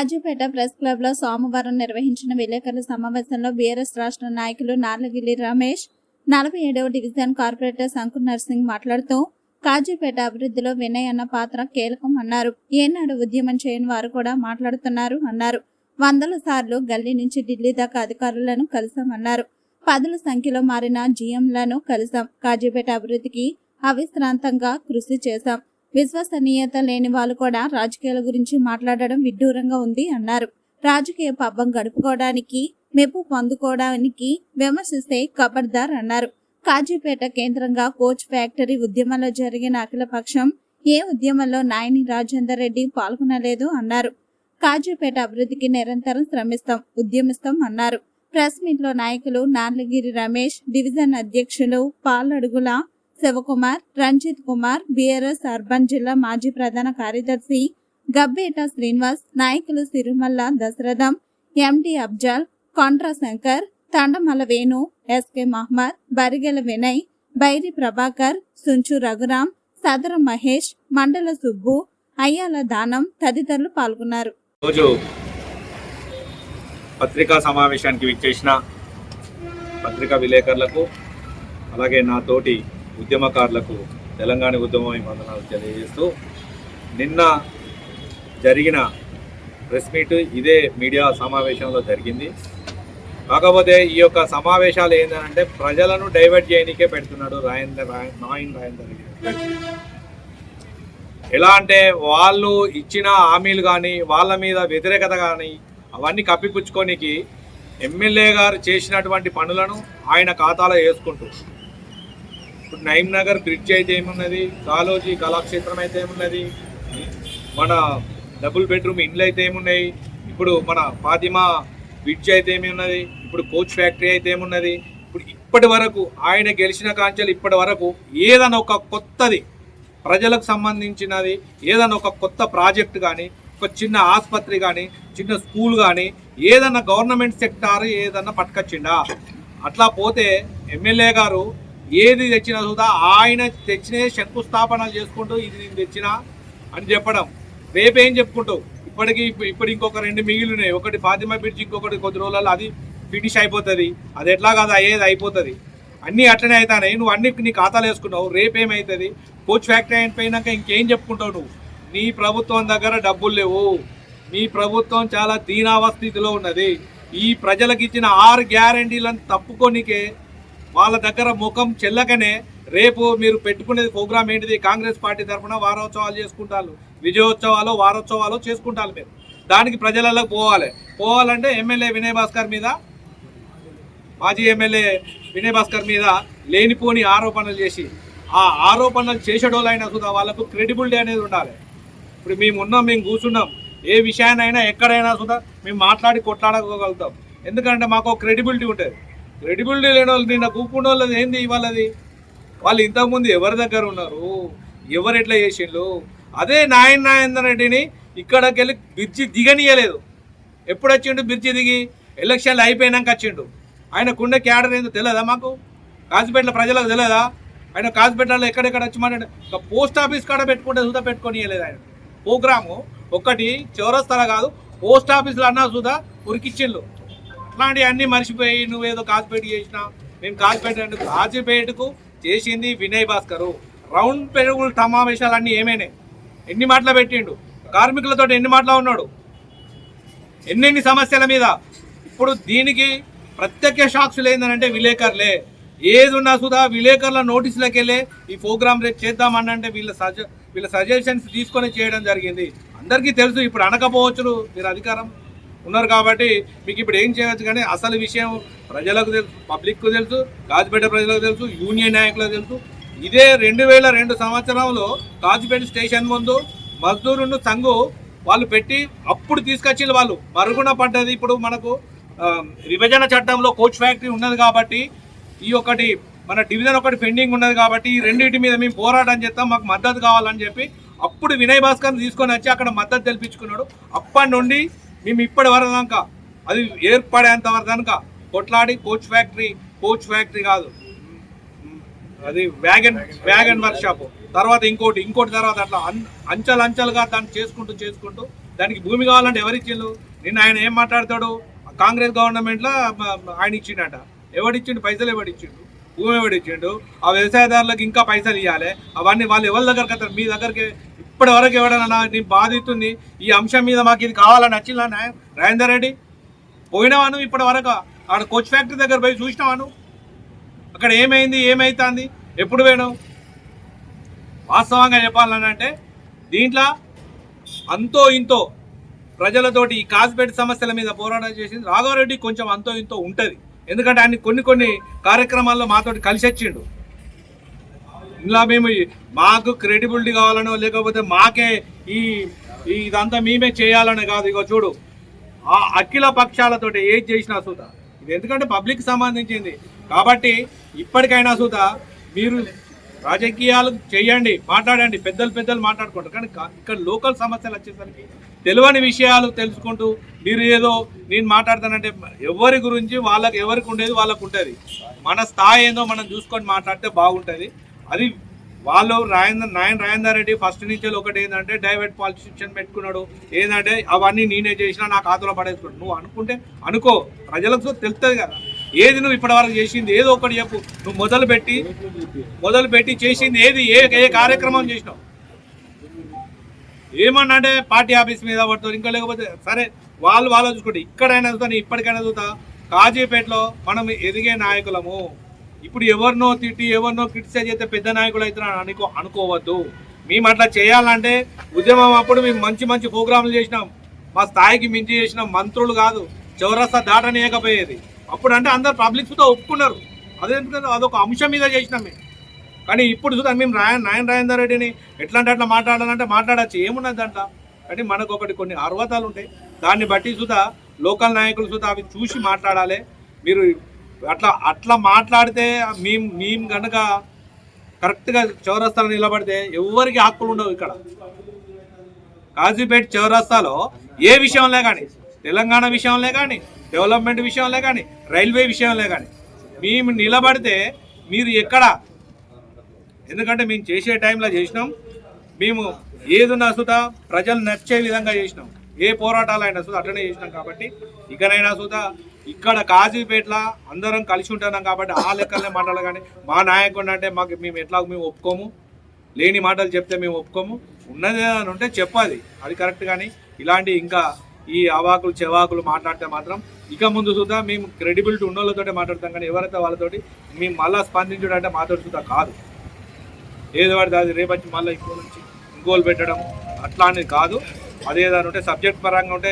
Kazipet press క్లబ్లో సోమవారం నిర్వహించిన విలేకరుల సమావేశంలో బీఆర్ఎస్ రాష్ట్ర నాయకులు నార్లగిల్లి రమేష్ నలభై ఏడవ డివిజన్ కార్పొరేటర్ శంకుర్ నర్సింగ్ మాట్లాడుతూ కాజీపేట అభివృద్ధిలో వినయ్ అన్న పాత్ర కీలకం అన్నారు. ఏనాడు ఉద్యమం చేయని వారు కూడా మాట్లాడుతున్నారు అన్నారు. వందల సార్లు గల్లీ నుంచి ఢిల్లీ దాకా అధికారులను కలిసామన్నారు పదుల సంఖ్యలో మారిన జీఎంలను కలిసాం. కాజీపేట అభివృద్ధికి అవిశ్రాంతంగా కృషి చేశాం. విశ్వసనీయత లేని వాళ్ళు కూడా రాజకీయాల గురించి మాట్లాడడం విడ్డూరంగా ఉంది అన్నారు. రాజకీయ పబ్బం గడుపుకోవడానికి మెప్పు పొందుకోవడానికి విమర్శిస్తే ఖబర్దార్ అన్నారు. కాజీపేట కేంద్రంగా కోచ్ ఫ్యాక్టరీ ఉద్యమంలో జరిగిన అఖిలపక్షం ఏ ఉద్యమంలో నాయని రాజేందర్ రెడ్డి పాల్గొనలేదు అన్నారు. కాజీపేట అభివృద్ధికి నిరంతరం శ్రమిస్తాం ఉద్యమిస్తాం అన్నారు. ప్రెస్ మీట్లో నాయకులు నార్లగిరి రమేష్ డివిజన్ అధ్యక్షులు పాలడుగుల శివకుమార్ రంజిత్ కుమార్ బీఆర్ఎస్ అర్బన్ జిల్లా మాజీ ప్రధాన కార్యదర్శి గబ్బేట శ్రీనివాస్ నాయకులు సిరిమల్ల దశరథం ఎండి అబ్జాల్ కొండ్ర శంకర్ తండమల వేణు ఎస్కే మహమ్మద్ బరిగెల వినయ్ బైరి ప్రభాకర్ సుంచు రఘురాం సదర మహేష్ మండల సుబ్బు అయ్యాల దానం తదితరులు పాల్గొన్నారు. రోజు పత్రికా సమావేశానికి విచ్చేసిన పత్రికా విలేకరులకు అలాగే నా తోటి ఉద్యమకారులకు తెలంగాణ ఉద్యమం వందనాలు తెలియజేస్తూ నిన్న జరిగిన ప్రెస్ మీట్ ఇదే మీడియా సమావేశంలో జరిగింది. కాకపోతే ఈ యొక్క సమావేశాలు ఏంటంటే ప్రజలను డైవర్ట్ చేయడానికే పెడుతున్నాడు రాయందర్ నాయన్ రాయందర్ ఎలా అంటే వాళ్ళు ఇచ్చిన హామీలు కానీ వాళ్ళ మీద వ్యతిరేకత కానీ అవన్నీ కప్పిపుచ్చుకోనికి ఎమ్మెల్యే గారు చేసినటువంటి పనులను ఆయన ఖాతాలో వేసుకుంటూ ఇప్పుడు నయీం నగర్ బ్రిడ్జ్ అయితే ఏమున్నది? కాలోజీ కళాక్షేత్రం అయితే ఏమున్నది? మన డబుల్ బెడ్రూమ్ ఇండ్లు అయితే ఏమున్నాయి? ఇప్పుడు మన ఫాతిమా బ్రిడ్జ్ అయితే ఏమి ఉన్నది ఇప్పుడు కోచ్ ఫ్యాక్టరీ అయితే ఏమున్నది? ఇప్పుడు ఇప్పటి వరకు ఆయన గెలిచిన కాంచెలు ఇప్పటి వరకు ఏదైనా ఒక కొత్తది ప్రజలకు సంబంధించినది ఏదైనా ఒక కొత్త ప్రాజెక్ట్ కానీ ఒక చిన్న ఆసుపత్రి కానీ చిన్న స్కూల్ కానీ ఏదన్నా గవర్నమెంట్ సెక్టార్ ఏదన్నా పట్టుకొచ్చిండా? అట్లా పోతే ఎమ్మెల్యే గారు ఏది తెచ్చినా సుధా ఆయన తెచ్చినే శంకుస్థాపన చేసుకుంటూ ఇది నేను తెచ్చినా అని చెప్పడం. రేపేం చెప్పుకుంటావు? ఇప్పటికి ఇప్పుడు ఇంకొక రెండు మిగిలినాయి ఒకటి ఫాతిమా బ్రిడ్జ్ ఇంకొకటి కొద్ది రోజులలో అది ఫినిష్ అయిపోతుంది. అది ఎట్లా కాదు అయ్యేది అయిపోతుంది. అన్నీ అట్లనే అవుతాయి నువ్వు అన్ని నీ ఖాతాలు వేసుకున్నావు రేపేమవుతుంది కోచ్ ఫ్యాక్టరీ అయిపోయినాక ఇంకేం చెప్పుకుంటావు నువ్వు? నీ ప్రభుత్వం దగ్గర డబ్బులు లేవు. మీ ప్రభుత్వం చాలా దీనావస్థితిలో ఉన్నది. ఈ ప్రజలకు ఇచ్చిన ఆరు గ్యారంటీలను తప్పుకోనికే వాళ్ళ దగ్గర ముఖం చెల్లకనే రేపు మీరు పెట్టుకునేది ప్రోగ్రామ్ ఏంటిది? కాంగ్రెస్ పార్టీ తరఫున వారోత్సవాలు చేసుకుంటారు. విజయోత్సవాలు వారోత్సవాలు చేసుకుంటారు మీరు. దానికి ప్రజలలో పోవాలి. పోవాలంటే ఎమ్మెల్యే వినయ్ భాస్కర్ మీద మాజీ ఎమ్మెల్యే వినయ్ భాస్కర్ మీద లేనిపోని ఆరోపణలు చేసి ఆ ఆరోపణలు చేసేటోళ్ళైనా సుధా వాళ్ళకు క్రెడిబిలిటీ అనేది ఉండాలి. ఇప్పుడు మేము ఉన్నాం మేము కూర్చున్నాం. ఏ విషయాన్నైనా ఎక్కడైనా సుధా మేము మాట్లాడి కొట్లాడగలుగుతాం. ఎందుకంటే మాకు క్రెడిబిలిటీ ఉంటుంది. క్రెడిబిలిటీ లేని వాళ్ళు నిన్న కూకుండా వాళ్ళది ఏంది ఇవాళది వాళ్ళు ఇంతకుముందు ఎవరి దగ్గర ఉన్నారు? ఎవరు ఎట్లా చేసిండ్రు? అదే నాయన్ నాయందర్ రెడ్డిని ఇక్కడికి వెళ్ళి బ్రిడ్జి దిగనీయలేదు. ఎప్పుడు వచ్చిండు బ్రిడ్జి దిగి? ఎలక్షన్లు అయిపోయినాక వచ్చిండు. ఆయన కుండ క్యాడర్ ఏందో తెలియదా మాకు? కాసిపేటల ప్రజలకు తెలియదా ఆయన కాసిపేటలో ఎక్కడెక్కడ వచ్చి మాట్లాడు? ఒక పోస్ట్ ఆఫీస్ కాడ పెట్టుకుంటే సుధా పెట్టుకొని ఆయన. ప్రోగ్రాము ఒకటి చౌరస్తాల కాదు పోస్ట్ ఆఫీస్లో అన్నా సుధా ఉరికిచ్చిండ్రు. అట్లాంటివి అన్నీ మర్చిపోయి నువ్వేదో కాసిపేట చేసినా నేను కాసిపేట అంటే కాసిపేటకు చేసింది వినయ్ భాస్కరు. రౌండ్ పెరుగుల సమావేశాలన్నీ ఏమైనాయి? ఎన్ని మాటలు పెట్టిండు? కార్మికులతో ఎన్ని మాటలు ఉన్నాడు? ఎన్నెన్ని సమస్యల మీద? ఇప్పుడు దీనికి ప్రత్యక్ష సాక్షులు ఏంటంటే విలేకరులే. ఏది ఉన్నా సుధా విలేకరుల నోటీసులకు వెళ్ళే ఈ ప్రోగ్రామ్ రేపు చేద్దామనంటే వీళ్ళ సజ వీళ్ళ సజెషన్స్ తీసుకొని చేయడం జరిగింది. అందరికీ తెలుసు ఇప్పుడు అనకపోవచ్చు మీరు అధికారం ఉన్నారు కాబట్టి మీకు ఇప్పుడు ఏం చేయవచ్చు కానీ అసలు విషయం ప్రజలకు తెలుసు పబ్లిక్కు తెలుసు కాజిపేట ప్రజలకు తెలుసు యూనియన్ నాయకులకు తెలుసు. ఇదే రెండు వేల రెండు సంవత్సరంలో కాజిపేట స్టేషన్ ముందు మజ్దూరును సంఘు వాళ్ళు పెట్టి అప్పుడు తీసుకొచ్చింది వాళ్ళు. మరుగున పడ్డది ఇప్పుడు మనకు విభజన చట్టంలో కోచ్ ఫ్యాక్టరీ ఉన్నది కాబట్టి ఈ ఒకటి మన డివిజన్ ఒకటి పెండింగ్ ఉన్నది కాబట్టి ఈ రెండింటి మీద మేము పోరాటం చేస్తాం మాకు మద్దతు కావాలని చెప్పి అప్పుడు వినయ్ భాస్కర్ తీసుకొని వచ్చి అక్కడ మద్దతు తెలిపించుకున్నాడు. అప్పటి నుండి మేము ఇప్పటి వరకు దాకా అది ఏర్పడేంత వరకు దాకా కొట్లాడి కోచ్ ఫ్యాక్టరీ కోచ్ ఫ్యాక్టరీ కాదు. అది వ్యాగన్ వ్యాగన్ వర్క్ షాప్ తర్వాత ఇంకోటి ఇంకోటి తర్వాత అట్లా అంచెలు అంచెలుగా దాన్ని చేసుకుంటూ చేసుకుంటూ దానికి భూమి కావాలంటే ఎవరిచ్చిండు నిన్న ఆయన ఏం మాట్లాడతాడు కాంగ్రెస్ గవర్నమెంట్లో ఆయన ఇచ్చిండట. ఎవడిచ్చిండు పైసలు ఎవడిచ్చిండు భూమి ఎవడిచ్చిండు ఆ వ్యవసాయదారులకు ఇంకా పైసలు ఇవ్వాలి అవన్నీ వాళ్ళు ఎవరి దగ్గరికి వస్తారు? మీ దగ్గరికి ఇప్పటి వరకు ఎవడన్నా నీ బాధితుంది ఈ అంశం మీద మాకు ఇది కావాలని నచ్చిందా? రాజేందర్ రెడ్డి పోయినావాను ఇప్పటి వరకు? ఆడ కోచ్ ఫ్యాక్టరీ దగ్గర పోయి చూసినావాను అక్కడ ఏమైంది ఏమైతుంది? ఎప్పుడు పోయినావు? వాస్తవంగా చెప్పాలని అంటే దీంట్లో అంతో ఇంతో ప్రజలతోటి ఈ కాస్పేట సమస్యల మీద పోరాటం చేసింది. రాఘవరెడ్డి కొంచెం అంతో ఇంతో ఉంటుంది. ఎందుకంటే ఆయన కొన్ని కొన్ని కార్యక్రమాల్లో మాతోటి కలిసి వచ్చిండు ఇలా మేము మాకు క్రెడిబిలిటీ కావాలనో లేకపోతే మాకే ఈ ఇదంతా మేమే చేయాలని కాదు. ఇగో చూడు. ఆ అఖిల పక్షాలతో ఏది చేసినా సూత. ఇది ఎందుకంటే పబ్లిక్ సంబంధించింది. కాబట్టి ఇప్పటికైనా సూత మీరు రాజకీయాలు చేయండి మాట్లాడండి పెద్దలు పెద్దలు మాట్లాడుకుంటారు. కానీ ఇక్కడ లోకల్ సమస్యలు వచ్చేసరికి తెలియని విషయాలు తెలుసుకుంటూ మీరు ఏదో నేను మాట్లాడతానంటే ఎవరి గురించి వాళ్ళకి ఎవరికి ఉండేది వాళ్ళకు ఉంటుంది మన స్థాయి ఏందో మనం చూసుకొని మాట్లాడితే బాగుంటుంది. అది వాళ్ళు రాజేంద్ర నాయన రాజేందర్ రెడ్డి ఫస్ట్ నుంచి ఒకటి ఏంటంటే డైవర్ట్ పాలిటిషియన్ పెట్టుకున్నాడు. ఏంటంటే అవన్నీ నేనే చేసినా నా ఖాతాలో పడేసుకున్నాడు నువ్వు అనుకుంటే అనుకో. ప్రజలకు తెలుస్తుంది కదా. ఏది నువ్వు ఇప్పటివరకు చేసింది ఏదో ఒకటి చెప్పు. నువ్వు మొదలు పెట్టి మొదలు పెట్టి చేసింది ఏది? ఏ ఏ కార్యక్రమం చేసినావు? ఏమన్నా అంటే పార్టీ ఆఫీస్ మీద పడుతుంది ఇంకా లేకపోతే సరే వాళ్ళు వాళ్ళు చూసుకుంటే ఇక్కడైనా చూస్తా ఇప్పటికైనా చూస్తా. కాజీపేటలో మనం ఎదిగే నాయకులము. ఇప్పుడు ఎవరినో తిట్టి ఎవరినో క్రిటిసైజ్ చేస్తే పెద్ద నాయకులు అవుతున్నారు అనుకో అనుకోవద్దు. మేము అట్లా చేయాలంటే ఉద్యమం అప్పుడు మేము మంచి మంచి ప్రోగ్రాంలు చేసినాం. మా స్థాయికి మించి చేసినాం. మంత్రులు కాదు. చౌరస్తా దాటనీయకపోయేది. అప్పుడు అంటే అందరు పబ్లిక్ సుతా ఒప్పుకున్నారు. అదే ఎందుకంటే అదొక అంశం మీద చేసినాం మేము. కానీ ఇప్పుడు చూద్దాం మేము రాయ నాయన రాజేందర్ రెడ్డిని ఎట్లా అంటే అట్లా మాట్లాడాలంటే మాట్లాడచ్చు. ఏమున్నది దాంట్లో? అంటే మనకు ఒకటి కొన్ని అర్హతలు ఉంటాయి. దాన్ని బట్టి చూద్దా లోకల్ నాయకులు చూద్దా అవి చూసి మాట్లాడాలి. మీరు అట్లా అట్లా మాట్లాడితే మేము మేము కనుక కరెక్ట్గా చౌరస్తాలో నిలబడితే ఎవరికి హక్కులు ఉండవు ఇక్కడ. కాజీపేట చౌరస్తాలో ఏ విషయంలో కానీ తెలంగాణ విషయంలో కానీ డెవలప్మెంట్ విషయంలో కానీ రైల్వే విషయంలో కానీ మేము నిలబడితే మీరు ఎక్కడ? ఎందుకంటే మేము చేసే టైంలో చేసినాం. మేము ఏదున్నా సుత ప్రజలు నచ్చే విధంగా చేసినాం. ఏ పోరాటాలు అయినా సుత అట్లనే చేసినాం కాబట్టి ఇకనైనా సుత ఇక్కడ కాజీపేటలో అందరం కలిసి ఉంటున్నాం కాబట్టి ఆ లెక్కలనే మాట్లాడాలి కానీ మా నాయకుడు అంటే మాకు మేము ఎట్లా మేము ఒప్పుకోము? లేని మాటలు చెప్తే మేము ఒప్పుకోము? ఉన్నది అని ఉంటే చెప్పాలి. అది కరెక్ట్ కానీ ఇలాంటి ఇంకా ఈ అవాకులు చెవాకులు మాట్లాడితే మాత్రం ఇక ముందు సుధా మేము క్రెడిబిలిటీ ఉన్న వాళ్ళతోటే మాట్లాడతాం కానీ ఎవరైతే వాళ్ళతోటి మేము మళ్ళీ స్పందించడం అంటే కాదు. ఏది పడితే అది రేపటి మళ్ళీ ఇంకో నుంచి ఇంకోలు పెట్టడం అట్లా అనేది కాదు అదేదని ఉంటే సబ్జెక్ట్ పరంగా ఉంటే